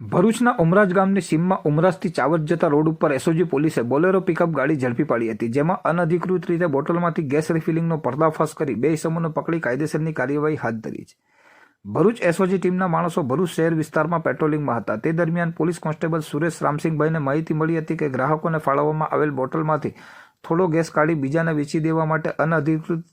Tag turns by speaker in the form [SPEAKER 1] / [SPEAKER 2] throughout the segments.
[SPEAKER 1] ભરૂચના ઉમરાજ ગામની સીમમાં ઉમરાજથી ચાવટ જતા રોડ ઉપર એસઓજી પોલીસે બોલેરો પિકઅપ ગાડી ઝડપી પાડી હતી, જેમાં અનધિકૃત રીતે બોટલમાંથી ગેસ રિફિલિંગનો પર્દાફાશ કરી બે ઇસમોને પકડી કાયદેસરની કાર્યવાહી હાથ ધરી છે. ભરૂચ એસઓજી ટીમના માણસો ભરૂચ શહેર વિસ્તારમાં પેટ્રોલિંગમાં હતા. તે દરમિયાન પોલીસ કોન્સ્ટેબલ સુરેશ રામસિંહભાઈને માહિતી મળી હતી કે ગ્રાહકોને ફાળવવામાં આવેલ બોટલમાંથી થોડો ગેસ કાઢી બીજાને વેચી દેવા માટે અનધિકૃત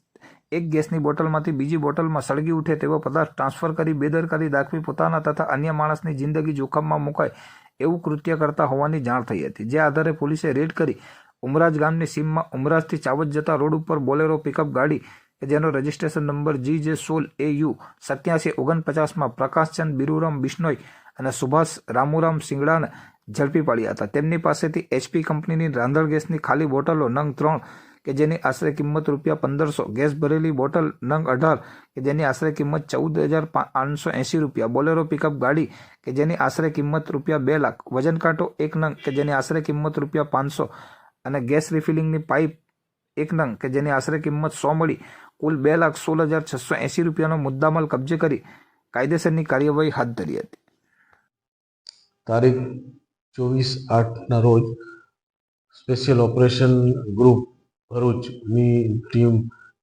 [SPEAKER 1] એક ગેસની બોટલમાંથી બીજી બોટલમાં સળગી ઉઠે તેવો પદાર્થ ટ્રાન્સફર કરી બેદરકારી દાખવી પોતાના તથા અન્ય માણસની જિંદગી જોખમમાં મુકાય એવું કૃત્ય કરતા હોવાની જાણ થઈ હતી. જે આધારે પોલીસે રેડ કરી ઉમરાજ ગામની સીમમાં ઉમરાજથી ચાવજ જતા રોડ ઉપર બોલેરો પિકઅપ ગાડી કે જેનો રજિસ્ટ્રેશન નંબર જી જે સોલ એ યુ સત્યાસી ઓગણપચાસમાં પ્રકાશચંદ બિરુરામ બિશ્નોઈ અને સુભાષ રામુરામ સિંગડાને ઝડપી પાડ્યા હતા. તેમની પાસેથી એચપી કંપનીની રાંધણ ગેસની ખાલી બોટલો નંગ ત્રણ કે જેની આશરે કિંમત રૂપિયા પંદરસો, ગેસ ભરેલી બોટલ, નંગ અઢાર, કે જેની આશરે કિંમત ચૌદ હજાર પાંચસો એંસી રૂપિયા, બોલેરો પિકઅપ ગાડી, કે જેની આશરે કિંમત રૂપિયા બે લાખ, વજન કાંટો એક નંગ, કે જેની આશરે કિંમત રૂપિયા પાંચસો, અને ગેસ રિફિલિંગની પાઇપ એક નંગ, કે જેની આશરે કિંમત સો મળી, કુલ બે લાખ સોળ હજાર છસો એંસી રૂપિયાનો મુદ્દામાલ કબજે કરી કાયદેસરની કાર્યવાહી હાથ ધરી હતી.
[SPEAKER 2] તારીખ ચોવીસ આઠના રોજ સ્પેશિયલ ઓપરેશન ગ્રુપ ભરૂચની ટીમ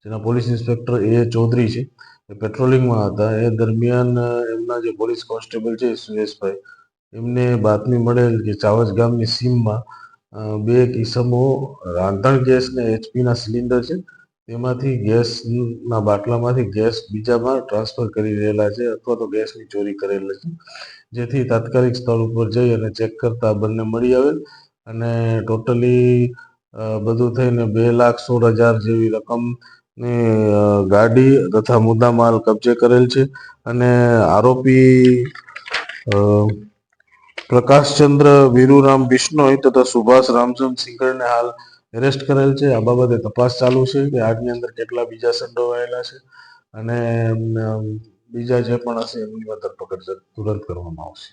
[SPEAKER 2] જેના પોલીસ ઇન્સ્પેક્ટર એ ચૌધરી છે, એ પેટ્રોલિંગમાં હતા. એ દરમિયાન એમના જે પોલીસ કોન્સ્ટેબલ છે, સુરેશભાઈ, એમને બાતમી મળેલ કે ચાવજ ગામની સીમમાં બે કિસમો રાંધણ ગેસને એચપીના સિલિન્ડર છે. તેમાંથી ગેસના બાટલામાંથી ગેસ બીજામાં ટ્રાન્સફર કરી રહેલા છે અથવા તો ગેસની ચોરી કરેલ છે. જેથી તાત્કાલિક સ્થળ ઉપર જઈ અને ચેક કરતા બંને મળી આવેલ અને ટોટલી બધું થઈને બે લાખ સોળ હજાર જેવી રકમની ગાડી તથા મુદ્દામાલ કબજે કરેલ છે. અને આરોપી પ્રકાશચંદ્ર વીરુરામ બિશ્નોઈ તથા સુભાષ રામચંદ સિંગરને હાલ એરેસ્ટ કરેલ છે. આ બાબતે તપાસ ચાલુ છે કે આગની અંદર કેટલા બીજા સંડોવાયેલા છે. અને બીજા જે પણ હશે એમની ધરપકડ તુરંત કરવામાં આવશે.